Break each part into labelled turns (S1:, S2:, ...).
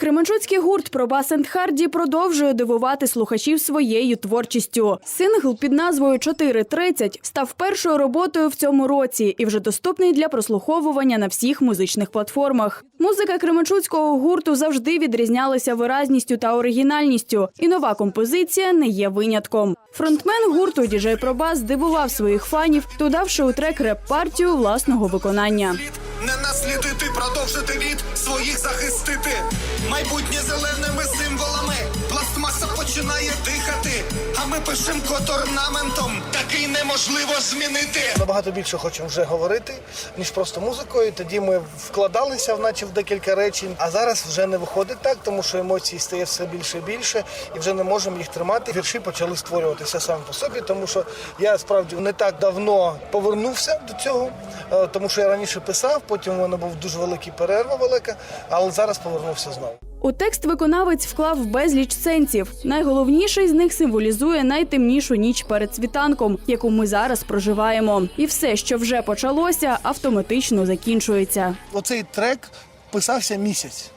S1: Кременчуцький гурт про Басенд Харді» продовжує дивувати слухачів своєю творчістю. Сингл під назвою «4.30» став першою роботою в цьому році і вже доступний для прослуховування на всіх музичних платформах. Музика кременчуцького гурту завжди відрізнялася виразністю та оригінальністю, і нова композиція не є винятком. Фронтмен гурту діджей Пробас здивував своїх фанів, додавши у трек реп-партію власного виконання.
S2: Не наслідити, продовжити рід своїх захистити. Майбутнє зеленими символами. Пластмаса починає дихати, ми пишем код орнаментом. Такий неможливо змінити.
S3: Набагато більше хочемо вже говорити, ніж просто музикою. Тоді ми вкладалися наче в декілька речень, а зараз вже не виходить так, тому що емоцій стає все більше і більше, і вже не можемо їх тримати. Вірші почали створюватися саме по собі, тому що я справді не так давно повернувся до цього, е, тому що я раніше писав, потім у мене був дуже великий перерва велика, але зараз повернувся знову.
S1: У текст виконавець вклав безліч сенсів. Найголовніший з них символізує найтемнішу ніч перед світанком, яку ми зараз проживаємо. І все, що вже почалося, автоматично закінчується.
S3: Оцей трек писався місяць.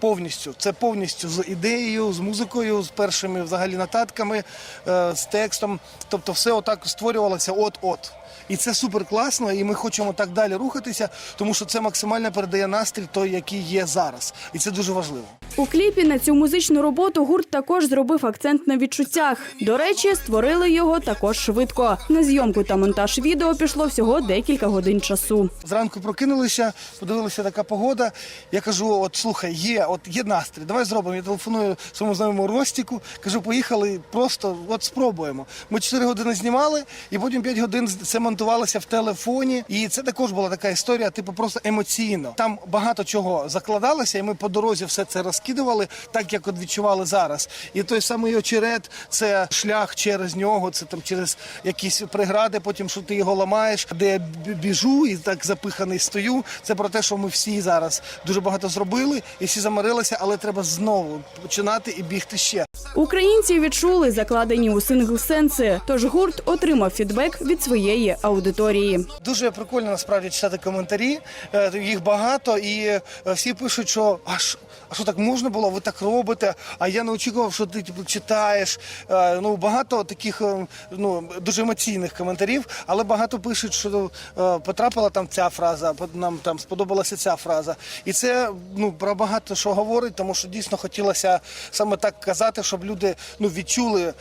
S3: Повністю це повністю з ідеєю, з музикою, з першими взагалі нотатками, е, з текстом. Тобто, все отак створювалося от-от. І це супер класно, і ми хочемо так далі рухатися, тому що це максимально передає настрій той, який є зараз, і це дуже важливо.
S1: У кліпі на цю музичну роботу гурт також зробив акцент на відчуттях. До речі, створили його також швидко. На зйомку та монтаж відео пішло всього декілька годин часу.
S3: Зранку прокинулися, подивилися така погода. Я кажу: от слухай, є, от є настрій, давай зробимо. Я телефоную своєму знайомому Ростіку. Кажу, поїхали, просто от спробуємо. Ми 4 години знімали, і потім 5 годин це монтувалося в телефоні. І це також була така історія, типу, просто емоційно. Там багато чого закладалося, і ми по дорозі все це розкидували, так як от відчували зараз. І той самий очерет це шлях через нього, це там через якісь прегради, потім що ти його ламаєш, де я біжу і так запиханий стою. Це про те, що ми всі зараз дуже багато зробили, і всі замирилися, але треба знову починати і бігти ще.
S1: Українці відчули закладені у сингл сенси, тож гурт отримав фідбек від своєї аудиторії.
S3: Дуже прикольно насправді читати коментарі. Е, Їх багато, і е, всі пишуть, що а що, а що так можна було? Ви так робите? А я не очікував, що ти типу, читаєш. Е, Ну багато таких е, ну дуже емоційних коментарів, але багато пишуть, що е, потрапила там ця фраза, нам там сподобалася ця фраза. І це ну про багато що говорить, тому що дійсно хотілося саме так казати, щоб люди ну відчули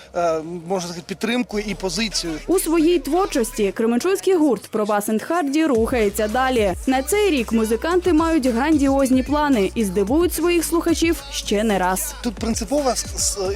S3: можна сказати підтримку і позицію.
S1: У своїй творчості Кременчуцький гурт «Пробас енд Харді» рухається далі. На цей рік музиканти мають грандіозні плани і здивують своїх слухачів ще не раз.
S3: Тут принципова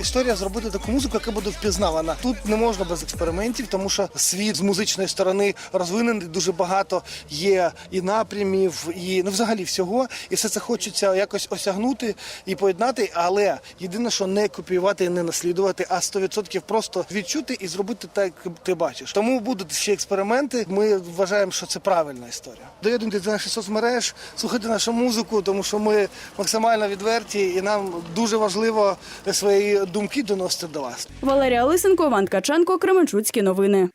S3: історія зробити таку музику, яка буде впізнавана. Тут не можна без експериментів, тому що світ з музичної сторони розвинений дуже багато є і напрямів, і ну взагалі всього. І все це хочеться якось осягнути і поєднати. Але єдине, що не копіювати і не наслідувати, а 100% просто відчути і зробити так, як ти бачиш. Тому будуть ще експерименти. Ми вважаємо, що це правильна історія. Доєднуйтесь до наших соцмереж, слухайте нашу музику, тому що ми максимально відверті, місті, і нам дуже важливо свої думки доносити до вас.
S1: Валерія Лисенко, Іван Ткаченко, Кременчуцькі новини.